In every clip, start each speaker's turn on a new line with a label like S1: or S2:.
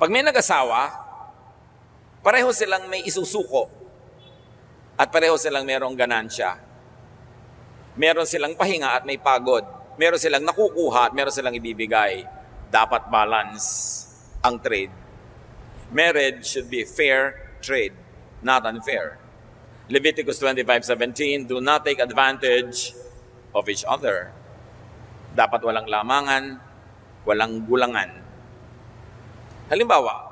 S1: Pag may nag-asawa, pareho silang may isusuko at pareho silang merong ganansya. Meron silang pahinga at may pagod. Meron silang nakukuha at meron silang ibibigay. Dapat balance ang trade. Marriage should be fair trade, not unfair. Leviticus 25:17, do not take advantage of each other. Dapat walang lamangan, walang gulangan. Halimbawa,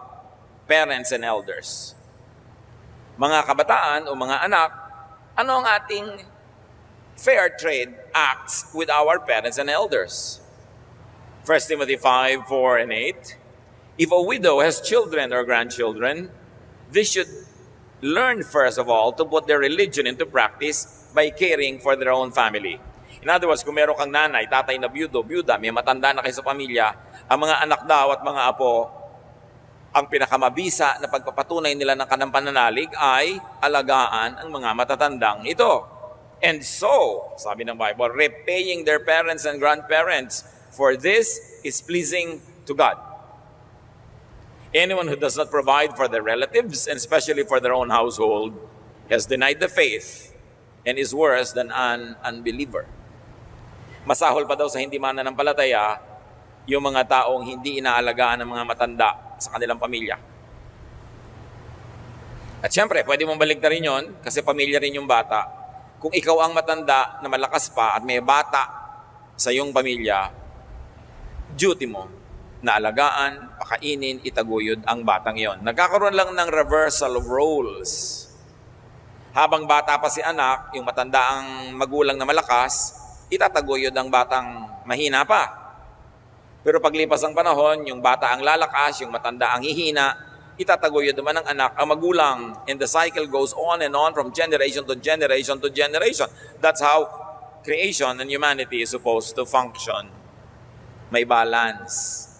S1: parents and elders. Mga kabataan o mga anak, ano ang ating fair trade acts with our parents and elders? 1 Timothy 5, 4 and 8. If a widow has children or grandchildren, they should learn first of all to put their religion into practice by caring for their own family. In other words, kung meron kang nanay, tatay na byudo, byuda, may matanda na kayo sa pamilya, ang mga anak daw at mga apo, ang pinakamabisa na pagpapatunay nila ng kanang pananalig ay alagaan ang mga matatandang ito. And so, sabi ng Bible, repaying their parents and grandparents, for this is pleasing to God. Anyone who does not provide for their relatives, and especially for their own household, has denied the faith and is worse than an unbeliever. Masahol pa daw sa hindi mananampalataya yung mga taong hindi inaalagaan ng mga matanda sa kanilang pamilya. At syempre, pwede mong balik na rin yun kasi pamilya rin yung bata. Kung ikaw ang matanda na malakas pa at may bata sa iyong pamilya, duty mo na alagaan, pakainin, itaguyod ang batang yon. Nagkakaroon lang ng reversal of roles. Habang bata pa si anak, yung matanda ang magulang na malakas, itataguyod ang batang mahina pa. Pero paglipas ang panahon, yung bata ang lalakas, yung matanda ang hihina, itataguyod naman ng anak ang magulang. And the cycle goes on and on from generation to generation to generation. That's how creation and humanity is supposed to function. May balance.